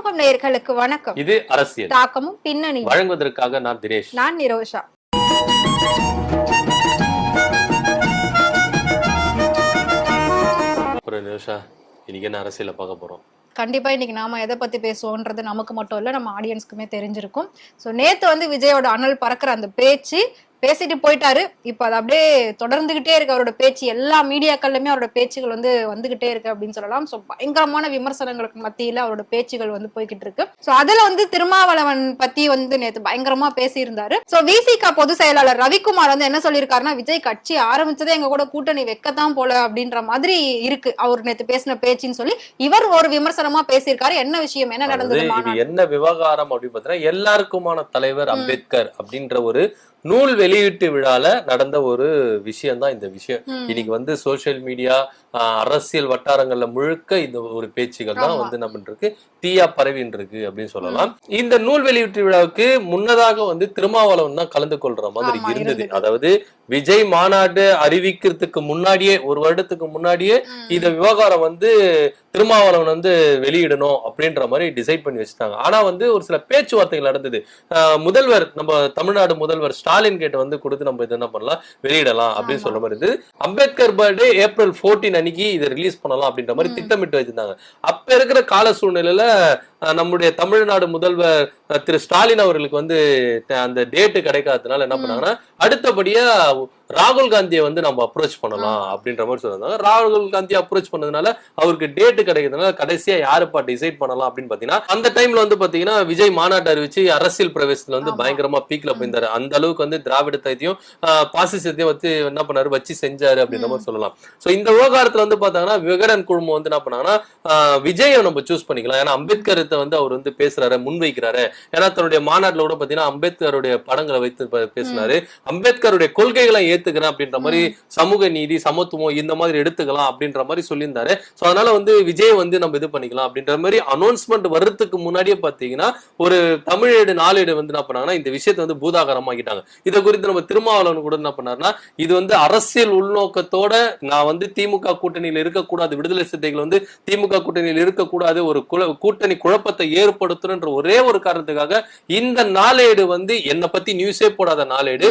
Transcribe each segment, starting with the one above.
சமூகம் நேயர்களுக்கு வணக்கம். இது அரசியல். தாக்கமும் பின்னணி வழங்குவதற்காக நான் தினேஷ் நான் நிரோஷா. நிமிஷா இன்னைக்கு என்ன அரசியல பார்க்க போறோம்? கண்டிப்பா இன்னைக்கு நாம எதை பத்தி பேசுவோன்றது நமக்கு மட்டும் இல்ல நம்ம ஆடியன்ஸ்க்குமே தெரிஞ்சிருக்கும். சோ நேத்து வந்து விஜயோட அனல் பறக்கிற அந்த பேச்சு பேசிட்டு போயிட்டாரு. இப்ப அது அப்படியே தொடர்ந்துகிட்டே இருக்கு. அவரோட பேச்சு எல்லா மீடியாக்கள்லயுமே அவரோட பேச்சுகள் வந்து வந்துகிட்டே இருக்கு அப்படின்னு சொல்லலாம். சோ பயங்கரமான விமர்சனங்களுக்கு மத்தியில அவரோட பேச்சுகள் வந்து போய்கிட்டு இருக்கு. சோ அதுல வந்து திருமாவளவன் பத்தி வந்து நேத்து பயங்கரமா பேசியிருந்தாரு. சோ விசிகா பொதுச் செயலாளர் ரவிக்குமார் வந்து என்ன சொல்லியிருக்காருன்னா விஜய் கட்சி ஆரம்பிச்சதே எங்க கூட கூட்டணி வைக்கத்தான் போல அப்படின்ற மாதிரி இருக்கு. அவர் நேத்து பேசின பேச்சுன்னு சொல்லி இவர் ஒரு விமர்சனமா பேசியிருக்காரு. என்ன விஷயம்? என்ன நடந்தது? என்ன விவகாரம் அப்படின்னு பார்த்தீங்கன்னா எல்லாருக்குமான தலைவர் அம்பேத்கர் அப்படின்ற ஒரு நூல் வெளியீட்டு விழால நடந்த ஒரு விஷயம் தான் இந்த விஷயம். இன்னைக்கு வந்து சோசியல் மீடியா அரசியல் வட்டாரங்கள்ல முழுக்க இந்த ஒரு பேச்சுகள் தான். வந்து என்ன பண்ணிருக்கு தீயா பரவின்னு இருக்கு அப்படின்னு சொல்லலாம் இந்த நூல் வெளியீட்டு விழாவுக்கு முன்னதாக வந்து திருமாவளவன் தான் கலந்து கொள்ற மாதிரி இருந்தது. அதாவது விஜய் மாநாடு அறிவிக்கிறதுக்கு முன்னாடியே ஒரு வருடத்துக்கு முன்னாடியே. இந்த விவகாரம் வந்து திருமாவளவன் வந்து வெளியிடணும் அப்படின்ற மாதிரி டிசைட் பண்ணி வச்சுட்டாங்க ஆனா வந்து ஒரு சில பேச்சுவார்த்தைகள் நடந்தது முதல்வர் நம்ம தமிழ்நாடு முதல்வர் ஸ்டாலின் கிட்ட வந்து கொடுத்து நம்ம இது என்ன பண்ணலாம் வெளியிடலாம் அப்படின்னு. சொல்ற மாதிரி இருந்தது அம்பேத்கர் பர்த்டே ஏப்ரல் 14 அன்னைக்கு இதை ரிலீஸ் பண்ணலாம் அப்படின்ற மாதிரி. திட்டமிட்டு வச்சிருந்தாங்க அப்ப இருக்கிற கால சூழ்நிலையில நம்முடைய தமிழ்நாடு முதல்வர் திரு ஸ்டாலின் அவர்களுக்கு வந்து அந்த டேட்டு கிடைக்காததுனால என்ன. பண்ணாங்கன்னா அடுத்தபடியா ராகுல் காந்தியை வந்து நம்ம அப்ரோச் பண்ணலாம் அப்படின்ற மாதிரி சொல்லியிருந்தாங்க. ராகுல் காந்தி அப்ரோச் பண்ணதுனால அவருக்கு டேட்டு கிடைக்கிறதுனால கடைசியா யாருப்பா டிசைட் பண்ணலாம் அப்படின்னு பாத்தீங்கன்னா அந்த டைம்ல வந்து பாத்தீங்கன்னா விஜய் மாநாட்டு அறிவிச்சு அரசியல் பிரவேசத்துல வந்து. பயங்கரமா பீக்ல போயிருந்தாரு. அந்த அளவுக்கு வந்து திராவிடத்தையும் பாசிசத்தையும் வச்சு என்ன பண்ணாரு? வச்சு செஞ்சாரு அப்படின்ற மாதிரி சொல்லலாம். சோ இந்த விவகாரத்துல வந்து பாத்தாங்கன்னா விகடன் குழுமம் வந்து என்ன பண்ணாங்கன்னா விஜயை நம்ம சூஸ் பண்ணிக்கலாம். ஏன்னா அம்பேத்கரத்தை வந்து அவர் வந்து பேசுறாரு முன்வைக்கிறாரு. ஏன்னா தன்னுடைய மாநாட்டுல கூட பாத்தீங்கன்னா அம்பேத்கருடைய படங்களை வைத்து பேசினாரு. அம்பேத்கருடைய கொள்கைகளை ஏத்துக்கிறேன் அப்படின்ற மாதிரி சமூக நீதி சமத்துவம் இந்த மாதிரி எடுத்துக்கலாம் அப்படின்ற மாதிரி சொல்லியிருந்தாரு. சோ அதனால வந்து விஜய் வந்து நம்ம இது பண்ணிக்கலாம் அப்படின்ற மாதிரி அனௌன்ஸ்மெண்ட் வர்றதுக்கு முன்னாடியே பாத்தீங்கன்னா ஒரு தமிழேடு நாளேடு வந்து என்ன பண்ணாங்கன்னா இந்த விஷயத்தை வந்து பூதாகரமாக்கிட்டாங்க. இதை குறித்து நம்ம திருமாவளவன் கூட என்ன பண்ணாருன்னா இது வந்து அரசியல் உள்நோக்கத்தோட நான் வந்து திமுக கூட்டணியில் இருக்கக்கூடாது விடுதலை சிறுத்தைகள் வந்து திமுக கூட்டணியில் இருக்கக்கூடாது ஒரு கூட்டணி குழப்பத்தை ஏற்படுத்தணுன்ற ஒரே ஒரு காரணத்துக்காக இந்த நாளேடு வந்து என்னை பத்தி நியூஸே போடாத நாளேடு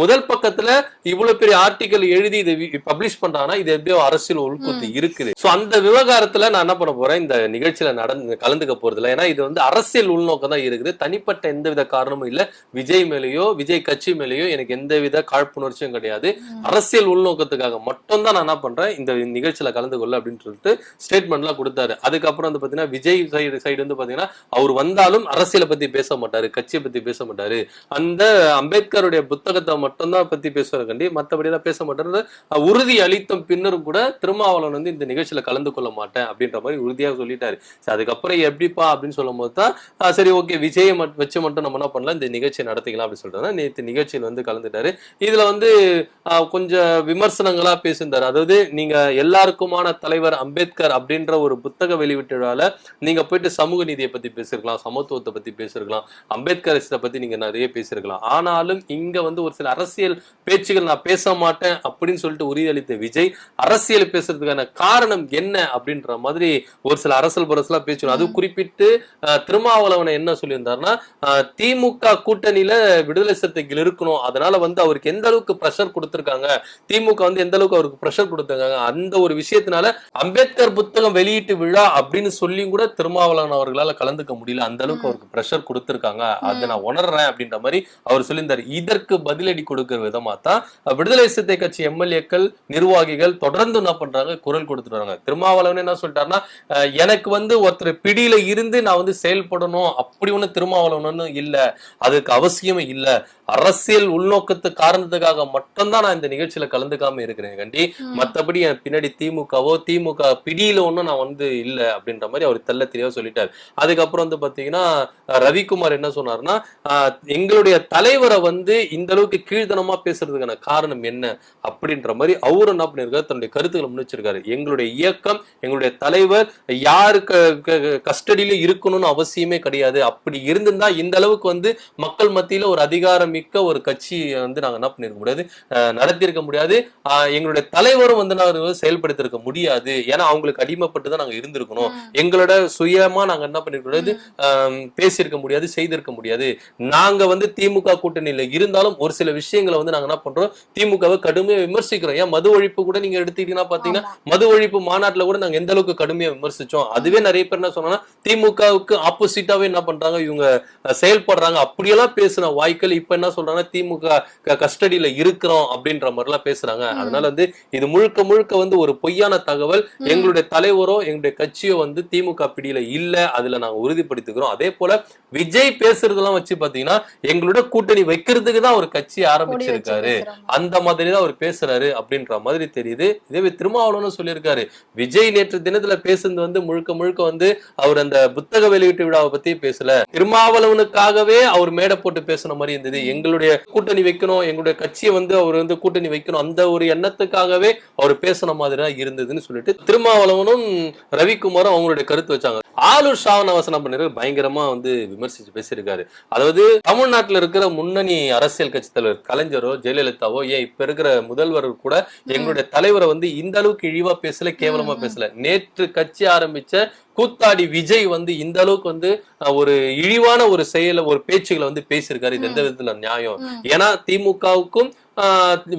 முதல் பக்கத்துல இவ்வளவு பெரிய ஆர்டிகல் எழுதி இதை பப்ளிஷ் பண்றாங்கன்னா இது எப்படியோ அரசியல் உள்குத்து இருக்குது. சோ அந்த விவகாரத்துல நான் என்ன பண்ண போறேன்? இந்த நிகழ்ச்சியில நடந்து கலந்துக்க போறது இல்ல ஏன்னா இது வந்து அரசியல் உள்நோக்கம் தான் இருக்குது. தனிப்பட்ட எந்தவித காரணமும் இல்ல. விஜய் மேலேயோ விஜய் கட்சி மேலேயோ எனக்கு எந்தவித காழ்ப்புணர்ச்சியும் கிடையாது. அரசியல் உள்நோக்கத்துக்காக மட்டும் தான் நான் என்ன பண்றேன்? இந்த நிகழ்ச்சியில கலந்து கொள்ள அப்படின்னு சொல்லிட்டு ஸ்டேட்மெண்ட்லாம் கொடுத்தாரு. அதுக்கப்புறம் வந்து பாத்தீங்கன்னா விஜய் சைடு சைடு வந்து பாத்தீங்கன்னா அவர் வந்தாலும் அரசியலை பத்தி பேச மாட்டாரு. கட்சியை பத்தி பேச மாட்டாரு. அந்த அம்பேத்கருடைய புத்தகத்தை மட்டும்தான் பத்தி பேசுவார். கண்டி மற்றபடி எல்லாம் பேச மாட்டேன்னு உறுதி அளித்த பின்னரும் கூட திருமாவளவன் வந்து இந்த நிகழ்ச்சியில கலந்து கொள்ள மாட்டேன் அப்படின்ற மாதிரி உறுதியாக சொல்லிட்டாரு. சரி, அதுக்கப்புறம் எப்படிப்பா அப்படின்னு சொல்லும் போது தான் சரி ஓகே விஜயை வச்சு மட்டும் நம்ம என்ன பண்ணலாம் இந்த நிகழ்ச்சியை நடத்திக்கலாம் அப்படின்னு சொல்றாங்க நேற்று நிகழ்ச்சியில் வந்து கலந்துட்டாரு. இதுல வந்து கொஞ்சம் விமர்சனங்களா பேசியிருந்தாரு. அதாவது நீங்க எல்லாருக்குமான தலைவர் அம்பேத்கர் அப்படின்ற ஒரு புத்தக வெளியீட்டு விழால நீங்க போயிட்டு சமூக நீதியை பத்தி பேசிருக்கலாம் சமத்துவத்தை பத்தி பேசிருக்கலாம் அம்பேத்கர் பத்தி நீங்க நிறைய பேசிருக்கலாம் ஆனாலும் இங்க வந்து ஒரு சில அரசியல் பேச்சுகள் நான் பேச மாட்டேன் அப்படின்னு சொல்லிட்டு உறுதியளித்த விஜய் அரசியல் பேசுறதுக்கான காரணம் என்ன அப்படின்ற மாதிரி ஒரு சில அரசியல் பரசலா பேசணும் அது குறிப்பிட்டு திருமாவளவனை என்ன சொல்லியிருந்தாருன்னா திமுக கூட்டணியில விடுதலை சிறுத்தைகள் இருக்கணும். அதனால வந்து அவருக்கு எந்த அளவுக்கு ப்ரெஷர் கொடுத்திருக்காங்க திமுக வந்து எந்த அளவுக்கு அவருக்கு ப்ரெஷர் கொடுத்திருக்காங்க அந்த ஒரு விஷயத்தினால அம்பேத்கர் புத்தகம் வெளியீட்டு விழா அப்படின்னு சொல்லியும் கூட திருமாவளவன் அவர்களால கலந்துக்க முடியல. அந்த அளவுக்கு அவருக்கு ப்ரெஷர் கொடுத்திருக்காங்க. அதை நான் உணர்றேன் அப்படின்ற மாதிரி அவர் சொல்லியிருந்தாரு. இதற்கு பதிலடி கொடுக்கிற விதமா தான் விடுதலை சிறுத்தை கட்சி எம்எல்ஏக்கள் நிர்வாகிகள் தொடர்ந்து என்ன பண்றாங்க? குரல் கொடுத்துட்டு வராங்க. திருமாவளவன் என்ன சொல்லிட்டாருன்னா எனக்கு வந்து ஒருத்தர் பிடியில இருந்து நான் வந்து செயல்படணும். அப்படி ஒண்ணு திருமாவளவன் இல்ல. அதுக்கு அவசியமே இல்ல. அரசியல் உள்நோக்கத்து காரணத்துக்காக மட்டும்தான் நான் இந்த நிகழ்ச்சியில கலந்துக்காம இருக்கிறேன் கண்டி. மத்தபடி என் பின்னாடி திமுகவோ திமுக பிடியில ஒண்ணும் நான் வந்து இல்ல. அப்படின்ற மாதிரி அவர் தெல்ல தெளிவா சொல்லிட்டாரு. அதுக்கப்புறம் வந்து பாத்தீங்கன்னா ரவிக்குமார் என்ன சொன்னாருன்னா அஹ், எங்களுடைய தலைவரை வந்து இந்த அளவுக்கு கீழ்த்தனமா பேசுறதுக்கான காரணம் என்ன அப்படின்ற மாதிரி அவரும் என்ன பண்ணிருக்காரு தன்னுடைய கருத்துக்களை முன்னிச்சிருக்காரு எங்களுடைய இயக்கம் எங்களுடைய தலைவர் யாரு கஸ்டடியில இருக்கணும்னு அவசியமே கிடையாது. அப்படி இருந்திருந்தா இந்த அளவுக்கு வந்து மக்கள் மத்தியில ஒரு அதிகாரம் மிக்க ஒரு கட்சி வந்து நாங்க என்ன பண்ணிருக்க முடியாது? நடத்தியிருக்க முடியாது. எங்களுடைய தலைவரும் வந்து நாங்க செயல்படுத்திருக்க முடியாது. ஏன்னா அவங்களுக்கு அடிமைப்பட்டு தான் நாங்க இருந்திருக்கணும். எங்களோட சுயமா நாங்க என்ன பண்ணிருக்க முடியாது? பேசியிருக்க முடியாது செய்திருக்க முடியாது. நாங்க வந்து திமுக கூட்டணியில இருந்தாலும் ஒரு சில விஷயங்களை வந்து நாங்க என்ன பண்றோம்? திமுகவை கடுமையா விமர்சிக்கிறோம். ஏன் மது ஒழிப்பு கூட நீங்க எடுத்துக்கிட்டீங்கன்னா பாத்தீங்கன்னா மது ஒழிப்பு மாநாட்டுல கூட நாங்க எந்த அளவுக்கு கடுமையா விமர்சிச்சோம்? அதுவே நிறைய பேர் என்ன சொன்னா திமுகவுக்கு ஆப்போசிட்டாவே என்ன பண்றாங்க? இவங்க செயல்படுறாங்க. அப்படியெல்லாம் பேசுன வாய்க்கள் இப்ப என்ன சொல்றாங்க திமுக கஸ்டடியில இருக்கிறோம் அப்படின்ற மாதிரி எல்லாம் பேசுறாங்க அதனால வந்து இது முழுக்க முழுக்க வந்து ஒரு பொய்யான தகவல். எங்களுடைய தலைவரோ எங்களுடைய கட்சியோ வந்து திமுக பிடியில இல்ல. அதுல நாங்க உறுதிப்படுத்திக்கிறோம். அதே போல விஜய் பேசுறதெல்லாம் வச்சு பாத்தீங்கன்னா எங்களோட கூட்டணி வைக்கிறதுக்கு தான் ஒரு கட்சி ஆரம்பிச்சிருக்காரு. அந்த மாதிரி தான் அவர் பேசுறாரு அப்படின்ற மாதிரி தெரியுது. இதே திருமாவளவனும் சொல்லியிருக்காரு. விஜய் நேற்று தினத்துல பேசுனது வந்து முழுக்க முழுக்க வந்து அவர் அந்த புத்தக வெளியீட்டு விழாவை பத்தி பேசல. திருமாவளவனுக்காகவே அவர் மேடை போட்டு பேசுன மாதிரி இருந்தது. எங்களுடைய கூட்டணி வைக்கணும் எங்களுடைய கட்சியை வந்து அவர் வந்து கூட்டணி வைக்கணும் அந்த ஒரு எண்ணத்துக்காகவே அவர் பேசுன மாதிரி தான் இருந்ததுன்னு சொல்லிட்டு திருமாவளவனும் ரவிக்குமாரும் அவங்களுடைய கருத்து வச்சாங்க. ஆளுர் ஷாவனவாசன் என்ன பயங்கரமா வந்து விமர்சிச்சு பேசியிருக்காரு. அதாவது தமிழ்நாட்டுல இருக்கிற முன்னணி அரசியல் கட்சி தலைவர் கலைஞரோ ஜெயலலிதாவோ ஏன் இப்ப இருக்கிற முதல்வர் கூட எங்களுடைய தலைவரை வந்து இந்த அளவுக்கு இழிவா பேசல கேவலமா பேசல. நேற்று கட்சி ஆரம்பிச்ச கூத்தாடி விஜய் வந்து இந்த அளவுக்கு வந்து ஒரு இழிவான ஒரு செயல ஒரு பேச்சுகளை வந்து பேசியிருக்காரு. இது எந்த விதத்துல நியாயம். ஏன்னா திமுகவுக்கும்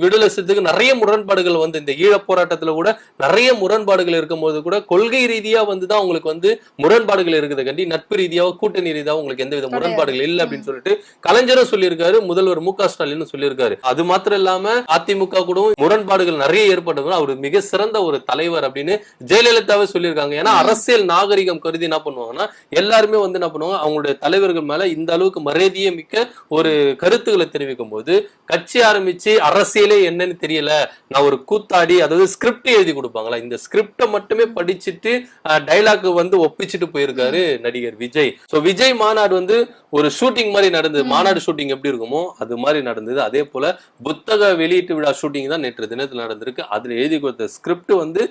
விடுதலை சிறுத்தைக்கு நிறைய முரண்பாடுகள் வந்து இந்த ஈழப் போராட்டத்துல கூட நிறைய முரண்பாடுகள் இருக்கும்போது கூட கொள்கை ரீதியா வந்து தான் உங்களுக்கு வந்து முரண்பாடுகள் இருக்குது கண்டி. நட்பு ரீதியாவோ கூட்டணி ரீதியாவோ உங்களுக்கு எந்த வித முரண்பாடுகள் இல்லை அப்படின்னு சொல்லிட்டு கலைஞரும் சொல்லியிருக்காரு முதல்வர் மு க ஸ்டாலின் சொல்லியிருக்காரு. அது மாத்திரம் இல்லாம அதிமுக கூடவும் முரண்பாடுகள் நிறைய ஏற்பட்டது அவர் மிக சிறந்த ஒரு தலைவர் அப்படின்னு ஜெயலலிதாவே சொல்லியிருக்காங்க. ஏன்னா அரசியல் நாகரிகம் கருதி என்ன பண்ணுவாங்கன்னா எல்லாருமே வந்து என்ன பண்ணுவாங்க அவங்களுடைய தலைவர்கள் மேல இந்த அளவுக்கு மரியாதையே மிக்க ஒரு கருத்துக்களை தெரிவிக்கும் போது கட்சி ஆரம்பிச்சு அரசியலே என்னன்னு தெரியல. நான் ஒரு கூத்தாடி அதாவது ஸ்கிரிப்ட் எழுதி கொடுப்பாங்களா? இந்த ஸ்கிரிப்டை மட்டுமே படிச்சுட்டு டைலாக் வந்து ஒப்பிச்சுட்டு போயிருக்காரு நடிகர் விஜய். சோ விஜய் மாநாடு வந்து ஒரு ஷூட்டிங் மாதிரி நடந்தது. மாநாடு ஷூட்டிங் எப்படி இருக்குமோ அது மாதிரி நடந்தது. அதே போல புத்தக வெளியீட்டு விழா ஷூட்டிங் தான் நேற்று தினத்தில் நடந்திருக்கு. அதுல எழுதி கொடுத்த ஸ்கிரிப்ட் வந்து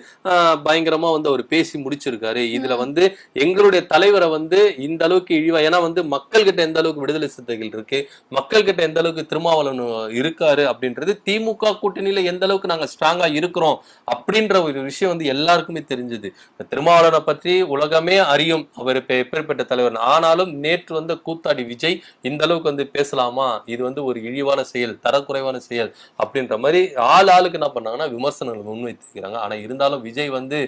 பயங்கரமா வந்து அவர் பேசி முடிச்சிருக்காரு. இதுல வந்து எங்களுடைய தலைவரை வந்து இந்த அளவுக்கு இழிவா ஏன்னா வந்து மக்கள் கிட்ட எந்த அளவுக்கு விடுதலை சிறுத்தைகள் இருக்கு மக்கள் கிட்ட எந்த அளவுக்கு திருமாவளவன் இருக்காரு அப்படின்றது திமுக கூட்டணியில எந்த அளவுக்கு நாங்க ஸ்ட்ராங்கா இருக்கிறோம் அப்படின்ற ஒரு விஷயம் வந்து எல்லாருக்குமே தெரிஞ்சது. திருமாவளவனை பற்றி உலகமே அறியும். அவர் இப்ப எப்பேற்பட்ட தலைவர்? ஆனாலும் நேற்று வந்த கூத்தாடி விஜய் இந்த அளவுக்கு வந்து பேசலாமா? இது வந்து ஒரு இழிவான செயல் தரக்குறைவான செயல் அப்படின்ற மாதிரி ஆள் ஆளுக்கு என்ன பண்ணாங்கன்னா விமர்சனங்கள் முன்வைத்திருக்கிறாங்க. ஆனா இருந்தாலும் விஜய் வந்து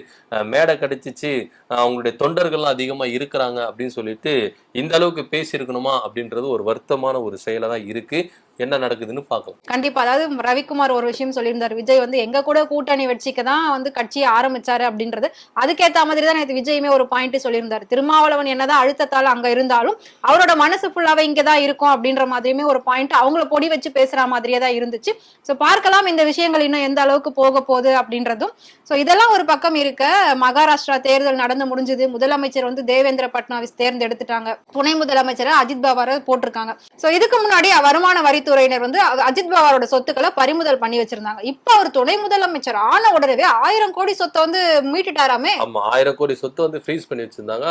மேடை கிடைச்சிச்சு அவங்களுடைய தொண்டர்கள்லாம் அதிகமா இருக்கிறாங்க அப்படின்னு சொல்லிட்டு இந்த அளவுக்கு பேசியிருக்கணுமா அப்படின்றது ஒரு வருத்தமான ஒரு செயலா தான் இருக்கு. என்ன நடக்குதுன்னு பார்க்கலாம். கண்டிப்பா. அதாவது ரவிக்குமார் ஒரு விஷயம் சொல்லியிருந்தார். விஜய் வந்து எங்க கூட கூட்டணி வச்சுக்க தான் வந்து கட்சியை ஆரம்பிச்சாரு அப்படின்றது. அதுக்கேத்த மாதிரி தான் நேற்று விஜயுமே ஒரு பாயிண்ட் சொல்லியிருந்தாரு. திருமாவளவன் என்னதான் அழுத்தத்தால் அங்க இருந்தாலும் அவரோட மனசு ஃபுல்லாவே இங்கதான் இருக்கும் அப்படின்ற மாதிரியுமே ஒரு பாயிண்ட் அவங்கள பொடி வச்சு பேசுற மாதிரியே தான் இருந்துச்சு. சோ பார்க்கலாம் இந்த விஷயங்கள் இன்னும் எந்த அளவுக்கு போக போகுது அப்படின்றதும். சோ இதெல்லாம் ஒரு பக்கம் இருக்க மகாராஷ்டிரா தேர்தல் நடந்து முடிஞ்சது. முதலமைச்சர் வந்து தேவேந்திர பட்னாவிஸ் தேர்ந்தெடுத்துட்டாங்க. துணை முதலமைச்சரை அஜித் பவாரை போட்டிருக்காங்க. சோ இதுக்கு முன்னாடி வருமான வரித்துறையினர் வந்து அஜித் பவாரோட சொத்துக்களை பறிமுதல் பண்ணி வச்சிருந்தாங்க. இப்ப அவர் துணை முதலமைச்சர் ஆன உடனே ஆயிரம் கோடி சொத்தை வந்து மீட்டுட்டாராமே. ஆமா ஆயிரம் கோடி சொத்து வந்து ஃப்ரீஸ் பண்ணி வச்சிருந்தாங்க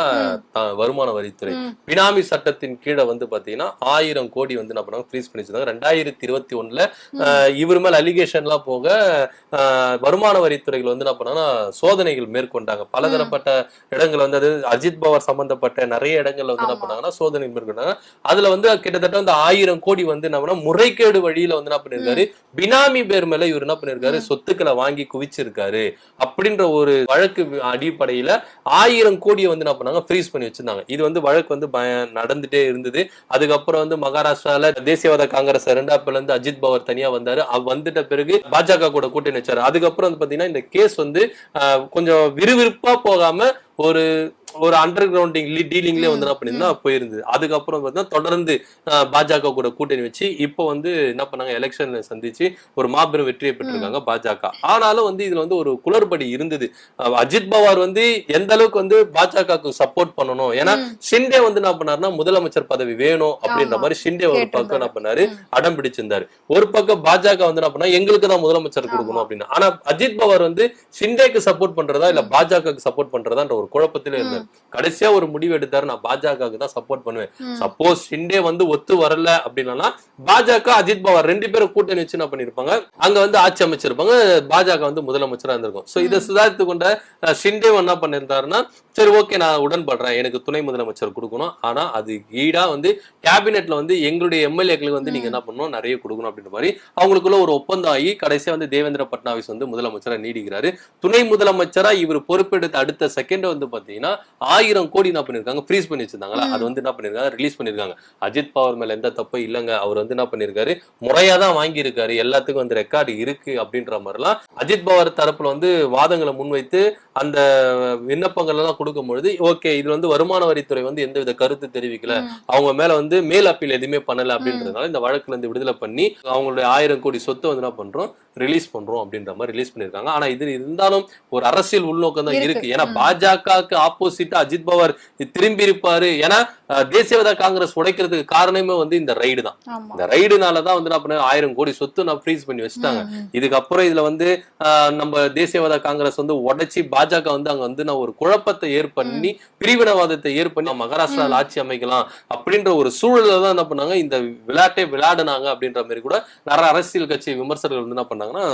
வருமான வரித்துறை. பினாமி சட்டத்தின் கீழே வந்து பாத்தீங்கன்னா ஆயிரம் கோடி வந்து என்ன பண்ணாங்க ஃப்ரீஸ் பண்ணி வச்சிருந்தாங்க. ரெண்டாயிரத்தி இருபத்தி ஒண்ணுல இவர் மேல அலிகேஷன்லாம் போக அஹ், வருமான வரித்துறைகள் வந்து என்ன பண்ணாங்கன்னா சோதனைகள் மேற்கொண்டாங்க. பலதரப்பட்ட இடங்கள் வந்து அது அஜித் பவார் சம்பந்தப்பட்ட நிறைய இடங்கள்ல வந்து என்ன. பண்ணாங்கன்னா சோதனை மேற்கொண்டாங்க. அதுல வந்து கிட்டத்தட்ட வந்து ஆயிரம் கோடி வந்து என்ன பண்ணா முறைகேடு வழியில வந்து என்ன பண்ணிருக்காரு பினாமி பேர் மேல இவர் என்ன பண்ணிருக்காரு சொத்துக்களை வாங்கி குவிச்சிருக்காரு. அப்படின்ற ஒரு வழக்கு அடிப்படையில ஆயிரம் கோடியை வந்து என்ன பண்ணாங்க? ஃப்ரீஸ் பண்ணி வச்சிருந்தாங்க. இது வந்து வழக்கு வந்து நடந்துட்டே இருந்தது. அதுக்கப்புறம் வந்து மகாராஷ்டிரால தேசியவாத காங்கிரஸ் ரெண்டாப்புல இருந்து அஜித் பவர் தனியா வந்தாரு. அவர் வந்துட்ட பிறகு பாஜக கூட கூட்டணி வச்சாரு. அதுக்கப்புறம் வந்து பாத்தீங்கன்னா இந்த கேஸ் வந்து கொஞ்சம் விறுவிறுப்பா போகாம ஒரு ஒரு அண்டர் கிரவுண்டிங் டீலிங்லேயே வந்து என்ன பண்ணிருந்தா போயிருந்தது. அதுக்கப்புறம் பார்த்தீங்கன்னா தொடர்ந்து பாஜக கூட கூட்டணி வச்சு இப்போ வந்து என்ன பண்ணாங்க எலெக்ஷன்ல சந்திச்சு ஒரு மாபெரும் வெற்றியை பெற்றிருக்காங்க பாஜக. ஆனாலும் வந்து இதுல வந்து ஒரு குளறுபடி இருந்தது. அஜித் பவார் வந்து எந்த அளவுக்கு வந்து பாஜகவுக்கு சப்போர்ட் பண்ணணும்? ஏன்னா ஷிண்டே வந்து என்ன பண்ணாருன்னா முதலமைச்சர் பதவி வேணும் அப்படின்ற. மாதிரி ஷிண்டே ஒரு பக்கம் என்ன பண்ணாரு. அடம் பிடிச்சிருந்தாரு. ஒரு பக்கம் பாஜக வந்து என்ன பண்ணா எங்களுக்கு தான் முதலமைச்சர் கொடுக்கணும் அப்படின்னு. ஆனா அஜித் பவார் வந்து ஷிண்டேக்கு சப்போர்ட் பண்றதா இல்ல பாஜகவுக்கு சப்போர்ட் பண்றதான்ற ஒரு குழப்பத்திலே இருந்தாரு கடைசியா ஒரு முடிவு எடுத்தாரு நான் பாஜகவுக்கு தான் சப்போர்ட் பண்ணுவேன். சப்போஸ் ஷிண்டே வந்து ஒத்து வரல அப்படின்னா பாஜக அஜித் பவார் ரெண்டு பேரும் கூட்டணி வச்சு என்ன பண்ணிருப்பாங்க? அங்க வந்து ஆட்சி அமைச்சிருப்பாங்க. பாஜக வந்து முதலமைச்சரா இருந்திருக்கும். சோ இதை சுதாரித்து கொண்ட ஷிண்டே என்ன பண்ணிருந்தாருன்னா சரி ஓகே நான் உடன்படுறேன். எனக்கு துணை முதலமைச்சர் கொடுக்கணும். ஆனா அது ஈடா வந்து கேபினெட்ல வந்து எங்களுடைய எம்எல்ஏக்களுக்கு வந்து நீங்க என்ன பண்ணணும்? நிறைய கொடுக்கணும் அப்படின்ற மாதிரி அவங்களுக்குள்ள ஒரு ஒப்பந்தம் ஆகி கடைசியா வந்து தேவேந்திர பட்னாவிஸ் வந்து முதலமைச்சரா நீடிக்கிறாரு. துணை முதலமைச்சரா இவர் பொறுப்பெடுத்த அடுத்த செகண்ட் வந்து பாத்தீங்கன்னா ஆயிரம் கோடி என்ன பண்ணிருக்காங்க? ஃப்ரீஸ் பண்ணி வச்சிருந்தாங்களா? அது வந்து என்ன பண்ணிருக்காங்க? ரிலீஸ் பண்ணிருக்காங்க. அஜித் பவர் மேல எந்த தப்பும் இல்லைங்க. அவர் வந்து என்ன பண்ணிருக்காரு? முறையா தான் வாங்கியிருக்காரு. எல்லாத்துக்கும் வந்து ரெக்கார்டு இருக்கு அப்படின்ற மாதிரிலாம் அஜித் பவர் தரப்புல வந்து வாதங்களை முன்வைத்து அந்த விண்ணப்பங்கள் எல்லாம் கொடுக்கும் பொழுது ஓகே இதுல வந்து வருமான வரித்துறை வந்து எந்தவித கருத்து தெரிவிக்கல. அவங்க மேல வந்து மேல் அப்பீல் எதுவுமே பண்ணல அப்படின்றதுனால இந்த வழக்குல இருந்து விடுதலை பண்ணி அவங்களுடைய ஆயிரம் கோடி சொத்தை வந்து என்ன பண்றோம்? ரிலீஸ் பண்றோம் அப்படின்ற மாதிரி ரிலீஸ் பண்ணிருக்காங்க. ஆனா இது இருந்தாலும் ஒரு அரசியல் உள்நோக்கம் தான் இருக்கு. ஏன்னா ம். பாஜகவுக்கு ஆப்போசிட்டா அஜித் பவார் திரும்பி இருப்பாரு. ஏன்னா தேசியவாத காங்கிரஸ் உடைக்கிறதுக்கு காரணமே வந்து இந்த ரைடு தான். இந்த ரைடுனால தான் வந்து பண்ண ஆயிரம் கோடி சொத்து நான் ஃப்ரீஸ் பண்ணி வச்சுட்டாங்க. இதுக்கப்புறம் இதுல வந்து நம்ம தேசியவாத காங்கிரஸ் வந்து உடைச்சி பாஜக வந்து அங்க வந்து நான் ஒரு குழப்பத்தை ஏற்பண்ணி பிரிவினவாதத்தை ஏற்பண்ணி மகாராஷ்டிரால ஆட்சி அமைக்கலாம் அப்படின்ற ஒரு சூழல்ல தான் என்ன பண்ணாங்க இந்த விளையாட்டை விளையாடுனாங்க அப்படின்ற மாதிரி கூட நிறைய அரசியல் கட்சி விமர்சகர்கள் வந்து என்ன பண்ணாங்கன்னா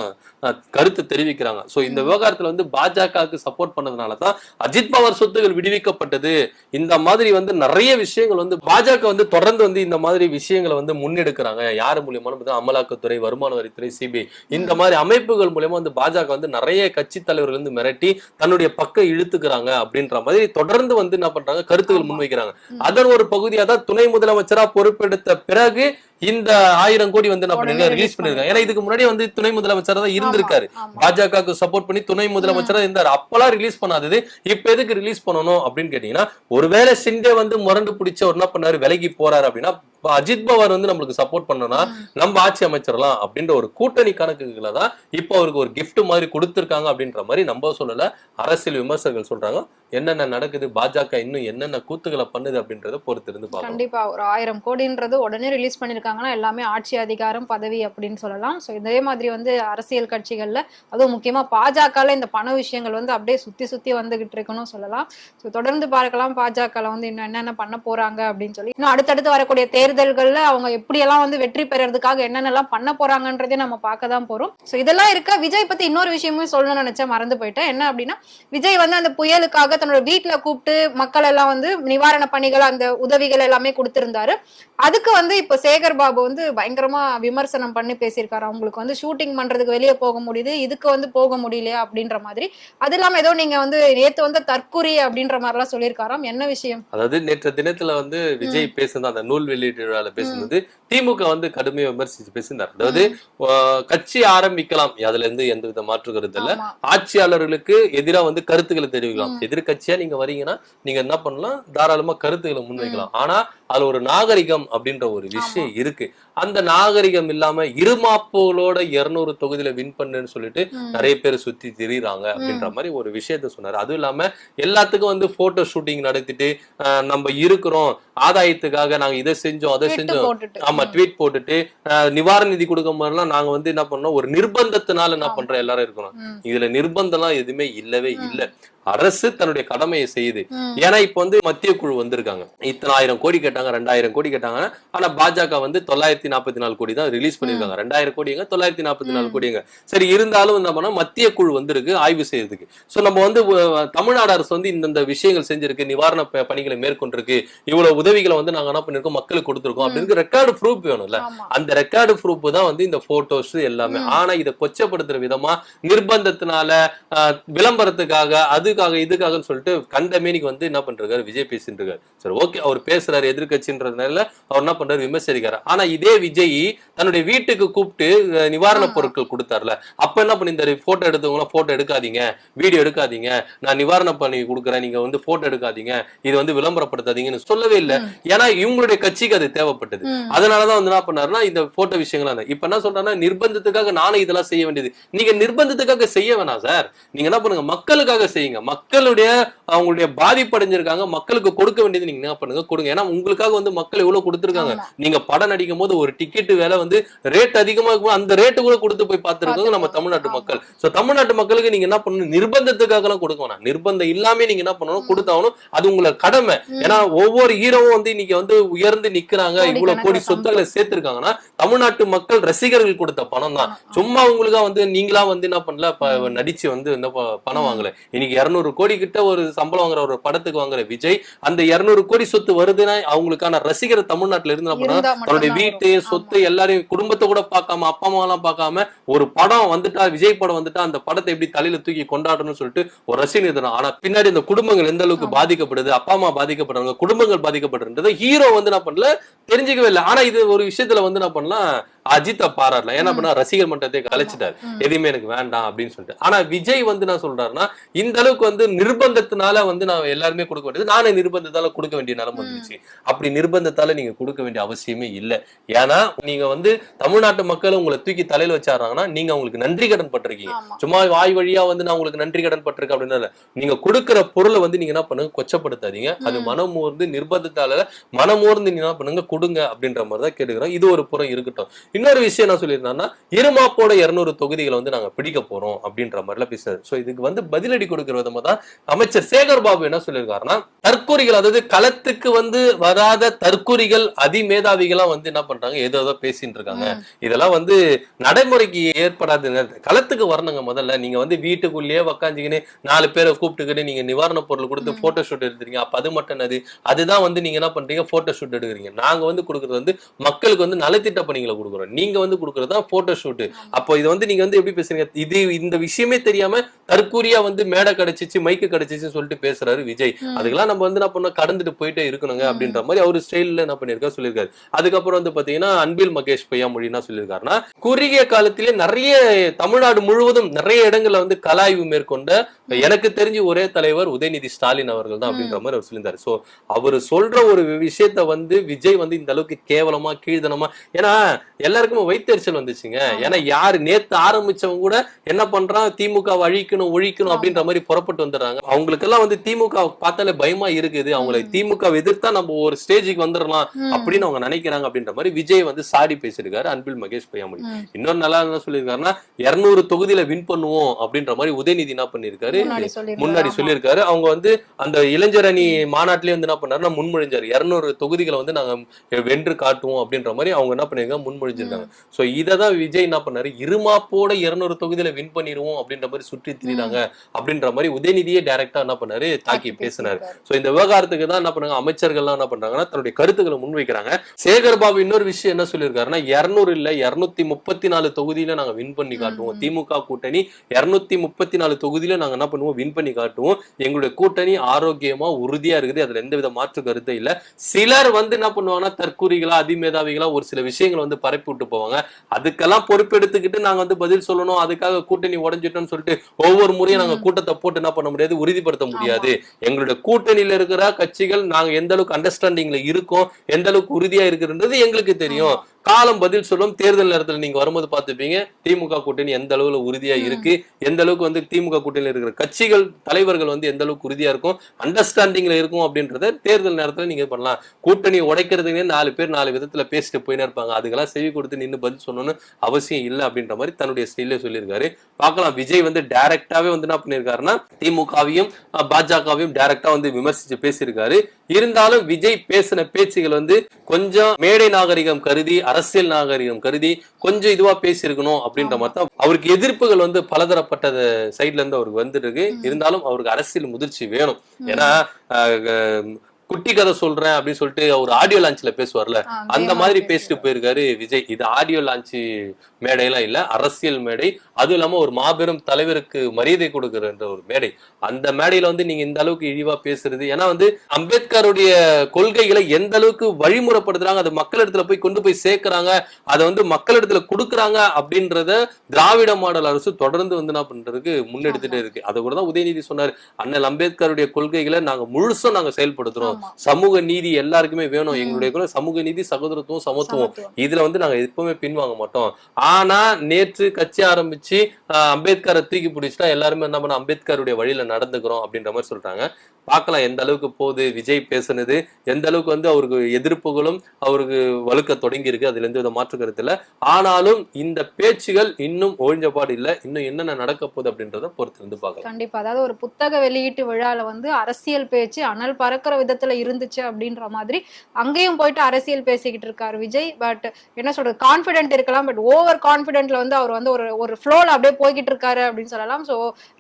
கருத்து தெரிவிக்கிறாங்க. சோ இந்த விவகாரத்துல வந்து பாஜகவுக்கு சப்போர்ட் பண்ணதுனால தான் அஜித் பவார் சொத்துகள் விடுவிக்கப்பட்டது. இந்த மாதிரி வந்து நிறைய விஷயங்கள் வந்து பாஜக வந்து தொடர்ந்து வந்து இந்த மாதிரி விஷயங்களை வந்து முன்னெடுக்கிறாங்க. யார் மூலியமான அமலாக்கத்துறை வருமான வரித்துறை சிபிஐ. இந்த மாதிரி அமைப்புகள் மூலியமா வந்து பாஜக வந்து நிறைய கட்சி தலைவர்கள் வந்து மிரட்டி தன்னுடைய பக்கம் இழுத்துக்கிறாங்க அப்படின்ற மாதிரி தொடர்ந்து வந்து என்ன பண்றாங்க கருத்துக்கள். முன்வைக்கிறாங்க. அதன் ஒரு பகுதியா தான் துணை முதலமைச்சரா பொறுப்பெடுத்த பிறகு இந்த ஆயிரம் கோடி வந்து என்ன பண்ணிருக்காங்க ரிலீஸ் பண்ணிருக்காங்க ஏன்னா இதுக்கு முன்னாடி வந்து துணை முதலமைச்சரா தான் இருந்திருக்காரு. பாஜகவுக்கு சப்போர்ட் பண்ணி துணை முதலமைச்சரா இருந்தாரு. அப்பெல்லாம் ரிலீஸ் பண்ணாதது. இப்ப எதுக்கு ரிலீஸ் பண்ணணும் அப்படின்னு கேட்டீங்கன்னா ஒருவேளை சிண்டே வந்து முரண்டு பிடிச்ச என்ன பண்ணாரு? விலகி போறாரு அப்படின்னா இப்ப அஜித் பவார் வந்து நம்மளுக்கு சப்போர்ட் பண்ணனா நம்ம ஆட்சி அமைச்சிடலாம் அப்படின்ற ஒரு கூட்டணி கணக்குகளை தான் இப்போ அவருக்கு ஒரு gift மாதிரி கொடுத்திருக்காங்க அப்படின்ற மாதிரி நம்ம சொல்லல. அரசியல் விமர்சகர்கள் சொல்றாங்க. என்னென்ன நடக்குது? பாஜக இன்னும் என்னென்ன கூத்துக்களை பண்ணுது அப்படின்றத பொறுத்து இருந்து கண்டிப்பா. ஒரு ஆயிரம் கோடின்றது உடனே ரிலீஸ் பண்ணிருக்காங்கன்னா எல்லாமே ஆட்சி அதிகாரம் பதவி அப்படின்னு சொல்லலாம். சோ இதே மாதிரி வந்து அரசியல் கட்சிகள்ல அதுவும் முக்கியமா பாஜகல இந்த பண விஷயங்கள் வந்து அப்படியே சுத்தி சுத்தி வந்துகிட்டு இருக்குன்னு சொல்லலாம். சோ தொடர்ந்து பார்க்கலாம். பாஜகல வந்து இன்னும் என்னென்ன பண்ண போறாங்க அப்படின்னு சொல்லி. இன்னும் அடுத்தடுத்து வரக்கூடிய தேர்தல்கள்ல அவங்க எப்படியெல்லாம் வந்து வெற்றி பெறறதுக்காக என்னென்னலாம் பண்ண போறாங்கன்றதே நம்ம பார்க்க தான் போறோம். சோ இதெல்லாம் இருக்க? விஜய் பத்தி இன்னொரு விஷயமும் சொல்லணும்னு நினைச்சேன் மறந்து போயிட்டேன். என்ன அப்படின்னா விஜய் வந்து அந்த புயலுக்காக தன்னோட வீட்டுல கூப்பிட்டு மக்கள் எல்லாம் வந்து நிவாரண பணிகள் அந்த உதவிகள் எல்லாமே கொடுத்திருந்தாரு. அதுக்கு வந்து இப்ப சேகர் பாபு வந்து பயங்கரமா விமர்சனம் பண்ணி பேசியிருக்காரு. அவங்களுக்கு வந்து ஷூட்டிங் பண்றதுக்கு வெளியே போக முடியுது இதுக்கு வந்து போக முடியலையா அப்படின்ற மாதிரி. அது இல்லாம ஏதோ நீங்க வந்து நேத்து வந்து தற்குறி அப்படின்ற மாதிரி எல்லாம் சொல்லியிருக்காராம். என்ன விஷயம்? அதாவது நேற்று தினத்துல வந்து விஜய் பேசுனது அந்த நூல் வெளியீட்டு விழால பேசுனது திமுக வந்து கடுமையா விமர்சிச்சு பேசினார். அதாவது கட்சி ஆரம்பிக்கலாம். அதுல இருந்து எந்த வித மாற்று கருத்து இல்ல. ஆட்சியாளர்களுக்கு எதிரா வந்து கருத்துக்களை தெரிவிக்கலாம். எதிர்கட்சியா நீங்க வரீங்கன்னா நீங்க என்ன பண்ணலாம்? தாராளமா கருத்துக்களை முன்வைக்கலாம். ஆனா அதுல ஒரு நாகரிகம் அப்படின்ற ஒரு விஷயம் இருக்கு. அந்த நாகரிகம் இல்லாம இருமாப்புகளோட இருநூறு தொகுதியில வின் பண்ணுன்னு சொல்லிட்டு. நிறைய பேர் சுத்தி திரியுறாங்க அப்படின்ற மாதிரி ஒரு விஷயத்த சொன்னாரு. அதுவும் இல்லாம எல்லாத்துக்கும் வந்து போட்டோ ஷூட்டிங் நடத்திட்டு நம்ம இருக்கிறோம். ஆதாயத்துக்காக நாங்க இதை செஞ்சோம் அதை செஞ்சோம். ஆமா ட்வீட் போட்டுட்டு நிவாரண நிதி கொடுக்கும் போதெல்லாம் நாங்க வந்து என்ன பண்ணோம்? ஒரு நிர்பந்தத்தினால என்ன. பண்றோம்? எல்லாரும் இருக்கணும் ம். இதுல நிர்பந்தம்லாம் எதுவுமே இல்லவே இல்ல. அரசு தன்னுடைய கடமையை செய்யுது. ஏன்னா இப்ப வந்து மத்திய குழு வந்திருக்காங்க. இத்தனை ஆயிரம் கோடி கேட்டாங்க ரெண்டாயிரம் கோடி கேட்டாங்க. ஆனா பாஜக வந்து தொள்ளாயிரத்தி நாற்பத்தி நாலு கோடி தான் ரிலீஸ் பண்ணிருக்காங்க ரெண்டாயிரம் கோடிங்க தொள்ளாயிரத்தி நாற்பத்தி நாலு கோடிங்க. சரி இருந்தாலும் என்ன பண்ணா மத்திய குழு வந்திருக்கு ஆய்வு செய்யறதுக்கு. சோ நம்ம வந்து தமிழ்நாடு அரசு வந்து இந்தந்த விஷயங்கள் செஞ்சிருக்கு நிவாரண பணிகளை மேற்கொண்டிருக்கு. இவ்வளவு உதவிகளை வந்து நாங்க என்ன பண்ணிருக்கோம்? மக்களுக்கு கொடுத்துருக்கோம். அப்படின்னு ரெக்கார்டு ப்ரூஃப் வேணும்ல. அந்த ரெக்கார்டு ப்ரூஃப் தான் வந்து இந்த போட்டோஸ் எல்லாமே. ஆனா இதை கொச்சப்படுத்துற விதமா நிர்பந்தத்தினால விளம்பரத்துக்காக அது சொத்துக்காக இதுக்காகன்னு சொல்லிட்டு கண்டமேனிக்கு வந்து என்ன பண்றாரு? விஜய் பேசிட்டு இருக்காரு சரி ஓகே அவர் பேசுறாரு எதிர்கட்சின்றதுனால அவர் என்ன பண்றாரு? விமர்சிக்கிறாரு ஆனா இதே விஜய் தன்னுடைய வீட்டுக்கு கூப்பிட்டு அஹ், நிவாரண ஆமா. பொருட்கள் கொடுத்தாருல அப்ப என்ன பண்ணியிருந்தாரு? போட்டோ எடுத்தவங்க போட்டோ எடுக்காதீங்க. வீடியோ எடுக்காதீங்க. நான் நிவாரணம் பண்ணி கொடுக்குறேன். நீங்க வந்து போட்டோ எடுக்காதீங்க. இது வந்து விளம்பரப்படுத்தாதீங்கன்னு சொல்லவே இல்லை. ஏன்னா இவங்களுடைய கட்சிக்கு அது தேவைப்பட்டது. அதனாலதான் வந்து என்ன பண்ணாருன்னா இந்த போட்டோ விஷயங்கள் இப்ப என்ன சொல்றாருன்னா நிர்பந்தத்துக்காக நானும் இதெல்லாம் செய்ய வேண்டியது. நீங்க நிர்பந்தத்துக்காக செய்ய வேணாம் சார் நீங்க என்ன பண்ணுங்க? மக்களுக்காக செய்யுங்க. மக்களுடைய அவங்களுடைய பாதிப்படைஞ்சிருக்காங்க மக்களுக்கு கொடுக்க வேண்டியது நீங்க என்ன பண்ணுங்க? கொடுங்க. ஏன்னா உங்களுக்காக வந்து மக்கள் எவ்வளவு கொடுத்துருக்காங்க. நீங்க படம் நடிக்கும் போது ஒரு டிக்கெட் விலை வந்து ரேட் அதிகமா இருக்கும். அந்த ரேட்டு கூட கொடுத்து போய் பார்த்திருக்காங்க நம்ம தமிழ்நாட்டு. மக்கள். சோ தமிழ்நாட்டு மக்களுக்கு நீங்க என்ன பண்ணணும்? நிர்பந்தத்துக்காக எல்லாம் கொடுக்க வேணாம். நிர்பந்தம் இல்லாம நீங்க என்ன பண்ணணும்? கொடுத்தாகணும். அது உங்களை கடமை. ஏன்னா ஒவ்வொரு ஹீரோவும் வந்து இன்னைக்கு வந்து உயர்ந்து நிக்கிறாங்க. இவ்வளவு கோடி சொத்துக்களை சேர்த்திருக்காங்கன்னா தமிழ்நாட்டு மக்கள் ரசிகர்கள் கொடுத்த பணம் தான். சும்மா உங்களுக்கா வந்து நீங்களா வந்து என்ன பண்ணல. நடிச்சு வந்து இந்த பணம் வாங்கல. இன்னைக்கு இருநூறு கோடி கிட்ட ஒரு சம்பளம் வாங்குற ஒரு படத்துக்கு வாங்குற விஜய் அந்த இருநூறு கோடி சொத்து வருதுன்னா அவங்களுக்கான ரசிகர் தமிழ்நாட்டுல இருந்து தன்னுடைய வீட்டு. சொத்து எல்லாரையும் குடும்பத்தை கூட பார்க்காம அப்பா அம்மா எல்லாம் பார்க்காம ஒரு படம் வந்துட்டா விஜய் படம் வந்துட்டா அந்த படத்தை எப்படி தலையில தூக்கி கொண்டாடணும்னு சொல்லிட்டு ஒரு ரசிகர். ஆனா பின்னாடி இந்த குடும்பங்கள் எந்த அளவுக்கு. பாதிக்கப்படுது அப்பா அம்மா பாதிக்கப்படுறாங்க குடும்பங்கள் பாதிக்கப்படுறது ஹீரோ வந்து என்ன பண்ணல தெரிஞ்சுக்கவே இல்லை ஆனா இது ஒரு விஷயத்துல வந்து என்ன பண்ணலாம் அஜித்தை பாராட்டலாம் ஏன்னா பண்ணா ரசிகர் மன்றத்தை கலைச்சிட்டாரு. எதுவுமே எனக்கு வேண்டாம் அப்படின்னு சொல்லிட்டு. ஆனா விஜய் வந்து நான் சொல்றாருன்னா இந்த அளவுக்கு வந்து நிர்பந்தத்தினால வந்து நான் எல்லாருமே கொடுக்க வேண்டியது நானே நிர்பந்தத்தால கொடுக்க வேண்டிய நிலைமை ம். வந்துச்சு. அப்படி நிர்பந்தத்தால நீங்க கொடுக்க வேண்டிய அவசியமே இல்ல. ஏன்னா நீங்க வந்து தமிழ்நாட்டு மக்கள் உங்களை தூக்கி தலையில வச்சாராங்கன்னா நீங்க அவங்களுக்கு நன்றி கடன் பட்டிருக்கீங்க. சும்மா வாய் வழியா வந்து நான் உங்களுக்கு நன்றி கடன் பட்டிருக்கேன் அப்படின்னு. நீங்க கொடுக்கிற பொருளை வந்து நீங்க என்ன பண்ணுங்க கொச்சப்படுத்தாதீங்க. அது. மனமோர்ந்து நிர்பந்தத்தால மனமோர்ந்து நீங்க என்ன பண்ணுங்க கொடுங்க அப்படின்ற மாதிரி தான் கேட்டுக்கிறோம். இது ஒரு புறம் இருக்கட்டும். இன்னொரு விஷயம் என்ன சொல்லியிருந்தாங்கன்னா இருமாப்போட இருநூறு தொகுதிகளை வந்து நாங்க பிடிக்க போறோம் அப்படின்ற மாதிரிலாம் பேசுறாரு. சோ இதுக்கு வந்து பதிலடி கொடுக்கிற விதமா தான் அமைச்சர் சேகர் பாபு என்ன சொல்லியிருக்காருன்னா தற்கொலைகள் அதாவது களத்துக்கு வந்து வராத தற்கொலைகள் அதிமேதாவிகளா வந்து என்ன பண்றாங்க ஏதோ ஏதோ பேசிட்டு இருக்காங்க. இதெல்லாம் வந்து நடைமுறைக்கு ஏற்படாதுங்க களத்துக்கு வரணுங்க முதல்ல. நீங்க வந்து வீட்டுக்குள்ளேயே உக்காந்துக்கின்னு நாலு பேரை கூப்பிட்டுக்கிட்டு நீங்க நிவாரண பொருள் கொடுத்து. போட்டோ ஷூட் எடுத்துறீங்க அப்ப அது மட்டும் என்னது? அதுதான் வந்து நீங்க என்ன பண்றீங்க? போட்டோ ஷூட் எடுக்கிறீங்க. நாங்க வந்து கொடுக்கறது வந்து மக்களுக்கு வந்து நலத்திட்ட பணிகளை கொடுக்குறோம். நீங்க வந்து கொடுக்கறது தான் போட்டோ ஷூட் அப்போ இது வந்து நீங்க வந்து எப்படி பேசுறீங்க? இது இந்த விஷயமே தெரியாம தற்கூரியா வந்து மேடை கிடைச்சிச்சு மைக்கு கிடைச்சிச்சுன்னு சொல்லிட்டு பேசுறாரு விஜய். அதுக்கெல்லாம் நம்ம வந்து என்ன பண்ண கடந்துட்டு போயிட்டே இருக்கணுங்க. அப்படின்ற மாதிரி அவர் ஸ்டைல்ல என்ன பண்ணிருக்காரு சொல்லியிருக்காரு. அதுக்கப்புறம் வந்து பாத்தீங்கன்னா அன்பில் மகேஷ் பொய்யாமொழி என்ன சொல்லியிருக்காருன்னா குறுகிய காலத்திலே நிறைய தமிழ்நாடு முழுவதும் நிறைய இடங்கள்ல வந்து கலாய்வு மேற்கொண்ட எனக்கு தெரிஞ்சு ஒரே தலைவர் உதயநிதி ஸ்டாலின் அவர்கள் தான் அப்படின்ற மாதிரி அவர் சொல்லியிருந்தாரு. சோ அவர் சொல்ற ஒரு விஷயத்த வந்து விஜய் வந்து இந்த அளவுக்கு கேவலமா கீழ்தனமா ஏன்னா எல்லாருக்குமே வைத்தறிச்சல் வந்துச்சுங்க. ஏன்னா யாரு நேத்து ஆரம்பிச்சவங்க கூட என்ன பண்றான்? திமுக அழிக்கணும் ஒழிக்கணும் அப்படின்ற மாதிரி புறப்பட்டு வந்துடுறாங்க. அவங்களுக்கு எல்லாம் வந்து திமுக பார்த்தாலே பயமா இருக்குது. அவங்களை. திமுக எதிர்த்தா நம்ம ஒரு ஸ்டேஜுக்கு வந்துடலாம். அப்படின்னு அவங்க நினைக்கிறாங்க அப்படின்ற மாதிரி விஜய் வந்து சாடி பேசியிருக்காரு அன்பில் மகேஷ் பொய்யாமொழி. இன்னொரு நல்லா என்ன சொல்லியிருக்காருன்னா இருநூறு தொகுதியில வின் பண்ணுவோம் அப்படின்ற மாதிரி உதயநிதி என்ன பண்ணிருக்காரு முன்னாடி. சொல்லியிருக்காரு. அவங்க வந்து அந்த இளைஞர் அணி மாநாட்டிலே வந்து என்ன பண்ணாருன்னா முன்மொழிஞ்சாரு. இருநூறு தொகுதிகளை வந்து நாங்க வென்று காட்டுவோம் அப்படின்ற மாதிரி அவங்க என்ன பண்ணிருக்காங்க முன்மொழிஞ்சிருக்காங்க சோ இததான் விஜய் என்ன பண்ணாரு? இருமாப்போட இருநூறு தொகுதியில வின் பண்ணிடுவோம் அப்படின்ற மாதிரி சுற்றி திரிறாங்க அப்படின்ற மாதிரி உதயநிதியே டைரக்டா என்ன பண்ணாரு? தாக்கி பேசினாரு. சோ இந்த விவகாரத்துக்கு தான் என்ன பண்ணாங்க? அமைச்சர்கள்லாம் என்ன பண்றாங்கன்னா தன்னுடைய கருத்துக்களை முன்வைக்கிறாங்க. சேகர் பாபு இன்னொரு விஷயம் என்ன சொல்லியிருக்காருன்னா இருநூறு இல்ல இருநூத்தி முப்பத்தி நாலு தொகுதியில நாங்க வின் பண்ணி காட்டுவோம். திமுக கூட்டணி இருநூத்தி முப்பத்தி நாலு தொகுதியில நாங்க என்ன பண்ணுவோம்? வின் பண்ணி காட்டுவோம். எங்களுடைய கூட்டணி ஆரோக்கியமா உறுதியா இருக்குது. அதுல எந்த வித மாற்று கருத்தும் இல்ல. சிலர் வந்து என்ன பண்ணுவாங்கன்னா தற்கூரிகளா அதிமேதாவிகளா ஒரு சில விஷயங்களை வந்து பரப்பி விட்டு போவாங்க. அதுக்கெல்லாம் பொறுப்பெடுத்துக்கிட்டு நாங்க வந்து பதில் சொல்லணும். அதுக்காக கூட்டணி உடைஞ்சிட்டோம்னு சொல்லிட்டு ஒவ்வொரு முறையும் நாங்க. கூட்டத்தை போட்டு என்ன பண்ண முடியாது உறுதிப்படுத்த முடியாது. எங்களுடைய கூட்டணியில இருக்கிற கட்சிகள் நாங்க எந்த அளவுக்கு அண்டர்ஸ்டாண்டிங்ல இருக்கோம் எந்த அளவுக்கு உறுதியா இருக்குன்றது எங்களுக்கு தெரியும். காலம் பதில் சொல்லும். தேர்தல் நேரத்துல நீங்க வரும்போது பார்த்துப்பீங்க. திமுக கூட்டணி எந்த அளவுல உறுதியா. இருக்கு? எந்த அளவுக்கு வந்து திமுக கூட்டணியில இருக்கிற கட்சிகள் தலைவர்கள் வந்து எந்த அளவுக்கு உறுதியா இருக்கும்? அண்டர்ஸ்டாண்டிங்ல இருக்கும் அப்படின்றத தேர்தல் நேரத்துல நீங்க பண்ணலாம். கூட்டணி உடைக்கிறதுக்கு நாலு பேர் நாலு விதத்துல பேசிட்டு போயினே இருப்பாங்க. அதுக்கெல்லாம் செவி கொடுத்து நின்னு பதில் சொல்லணும்னு அவசியம் இல்லை அப்படின்ற மாதிரி தன்னுடைய ஸ்டைல சொல்லியிருக்காரு. பார்க்கலாம். விஜய் வந்து டைரக்டாவே வந்து என்ன பண்ணியிருக்காருன்னா திமுகவையும் பாஜகவையும் டைரக்டா வந்து விமர்சிச்சு பேசியிருக்காரு. இருந்தாலும் விஜய் பேசின பேச்சுகள் வந்து கொஞ்சம் மேடை நாகரிகம் கருதி அரசியல் நாகரிகம் கருதி கொஞ்சம் இதுவா பேசியிருக்கணும் அப்படின்ற மாதிரி தான் அவருக்கு எதிர்ப்புகள் வந்து பலதரப்பட்ட சைட்ல இருந்து அவருக்கு வந்துட்டு இருக்கு. இருந்தாலும் அவருக்கு அரசியல் முதிர்ச்சி வேணும். ஏன்னா குட்டி கதை சொல்றேன் அப்படின்னு சொல்லிட்டு ஒரு ஆடியோ லான்ச்ல பேசுவார்ல அந்த மாதிரி. பேசிட்டு போயிருக்காரு விஜய். இது ஆடியோ லான்ச் மேடையெல்லாம் இல்ல அரசியல் மேடை. அதுவும் இல்லாம ஒரு மாபெரும் தலைவருக்கு மரியாதை கொடுக்கிற ஒரு மேடை. அந்த மேடையில வந்து நீங்க இந்த அளவுக்கு இழிவா பேசுறது ஏன்னா வந்து அம்பேத்கருடைய கொள்கைகளை எந்த அளவுக்கு வழிமுறைப்படுத்துறாங்க அது மக்களிடத்துல போய் கொண்டு போய் சேர்க்கறாங்க அதை வந்து மக்களிடத்துல கொடுக்குறாங்க அப்படின்றத திராவிட மாடல் அரசு தொடர்ந்து வந்து என்ன பண்றதுக்கு முன்னெடுத்துட்டே இருக்கு. அதை கூட தான் உதயநிதி சொன்னாரு. அண்ணல் அம்பேத்கருடைய கொள்கைகளை நாங்க முழுசும் நாங்க செயல்படுத்துறோம். சமூக நீதி எல்லாருக்குமே வேணும். எங்களுடைய கூட சமூக நீதி சகோதரத்துவம் சமத்துவம். இதுல வந்து நாங்க எப்பவுமே பின்வாங்க மாட்டோம். ஆனா நேற்று கட்சி ஆரம்பிச்சு அம்பேத்கரை தூக்கி பிடிச்சிட்டா எல்லாருமே என்ன பண்ண அம்பேத்கருடைய வழியில நடந்துக்கிறோம் அப்படின்ற மாதிரி சொல்றாங்க. பார்க்கலாம் எந்த அளவுக்கு போகுது விஜய் பேசுனது எந்த அளவுக்கு வந்து அவருக்கு எதிர்ப்புகளும் அவருக்கு வலுக்க தொடங்கி இருக்கு அதுல எந்த வித மாற்று கருத்து இல்ல. ஆனாலும் இந்த பேச்சுகள் இன்னும் ஒழிஞ்சபாடு இல்ல. இன்னும் என்னென்ன நடக்க போகுது அப்படின்றத பொறுத்து இருந்து பார்க்கலாம். கண்டிப்பா. அதாவது ஒரு புத்தக வெளியீட்டு விழால வந்து அரசியல் பேச்சு அனல் பறக்கிற விதத்துல இருந்துச்சு அப்படின்ற மாதிரி அங்கேயும் போயிட்டு அரசியல் பேசிக்கிட்டு இருக்காரு விஜய். பட் என்ன சொல்றது கான்பிடென்ட் இருக்கலாம் பட் ஓவர் கான்பிடென்ட்ல வந்து அவர் வந்து ஒரு ஒரு ஃப்ளோல அப்படியே போய்கிட்டு இருக்காரு அப்படின்னு சொல்லலாம். சோ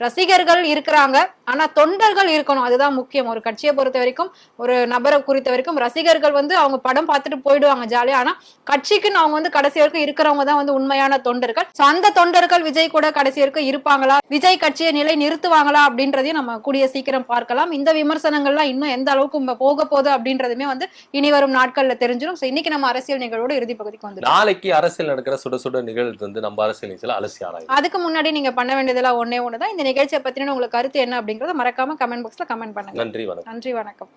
ரசிகர்கள் இருக்கிறாங்க ஆனா தொண்டர்கள் இருக்கணும். அதுதான் முக்கியம். ஒரு கட்சியை பொறுத்த வரைக்கும் ஒரு நபரை குறித்த வரைக்கும் ரசிகர்கள் வந்து அவங்க படம் பார்த்துட்டு போயிடுவாங்க ஜாலியா ஆனா கட்சிக்குன்னு அவங்க வந்து கடைசி வரைக்கும் இருக்கிறவங்க தான் வந்து உண்மையான தொண்டர்கள். சோ அந்த தொண்டர்கள் விஜய் கூட கடைசி வரைக்கும் இருப்பாங்களா? விஜய் கட்சியை நிலை நிறுத்துவாங்களா அப்படின்றதையும் நம்ம கூடிய சீக்கிரம் பார்க்கலாம். இந்த விமர்சனங்கள்லாம் இன்னும் எந்த அளவுக்கு போக போகுது அப்படின்றதுமே வந்து இனி வரும் நாட்கள்ல தெரிஞ்சிடும் சோ இன்னைக்கு நம்ம அரசியல் நிகழ்வோட இறுதி பகுதிக்கு வந்து நாளைக்கு அரசியல் நடக்கிற சுட சுட நிகழ்வு வந்து நம்ம அரசியல் நிகழ்ச்சியில அலசி ஆராயும். அதுக்கு முன்னாடி நீங்க பண்ண வேண்டியதெல்லாம் ஒண்ணே ஒண்ணுதான். இந்த நிகழ்ச்சியை பத்தின உங்களுக்கு கருத்து என்ன அப்படிங்கறத மறக்காம கமெண்ட் பாக்ஸ்ல கமெண்ட் பண்ணுங்க. நன்றி வணக்கம். நன்றி வணக்கம்.